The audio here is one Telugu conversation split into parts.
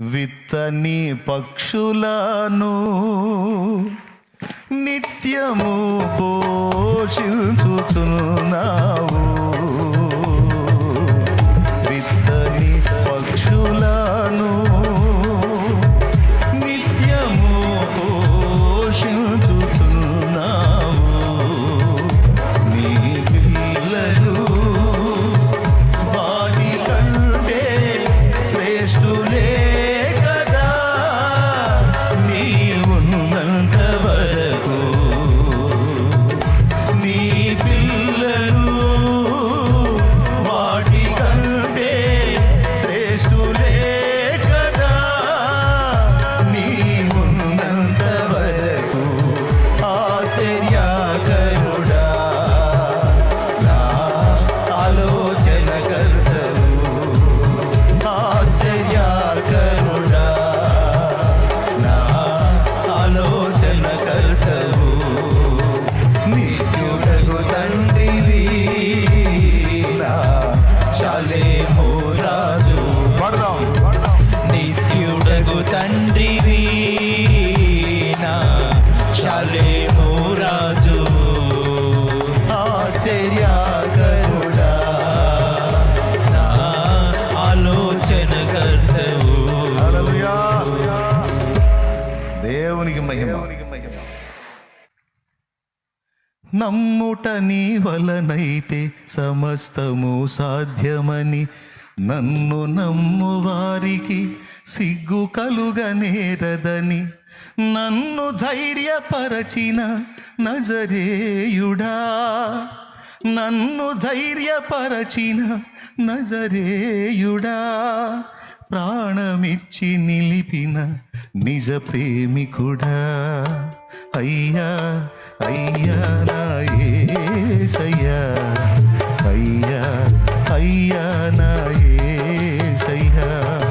విత్తని పక్షులను నిత్యము పోషించుచున్నా మహిమ నమ్ముట నీ వలనైతే సమస్తము సాధ్యమని నన్ను నమ్ము వారికి సిగ్గు కలుగనేరదని నన్ను ధైర్యపరచిన నజరేయుడా నన్ను ధైర్యపరచిన నజరేయుడా ప్రాణమిచ్చి నిలిపిన నిజ ప్రేమికుడా? అయ్యా అయ్యా నా ఏసయ్యా. అయ్యా అయ్యా నా ఏసయ్యా.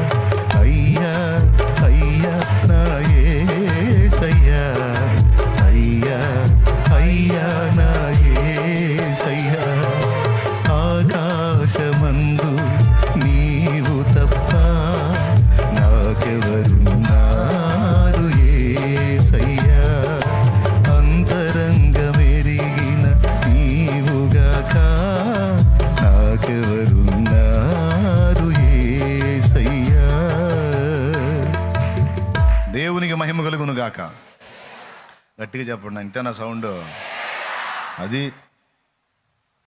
గాక గట్టిగా చెప్పండి ఇంతేనా సౌండ్? అది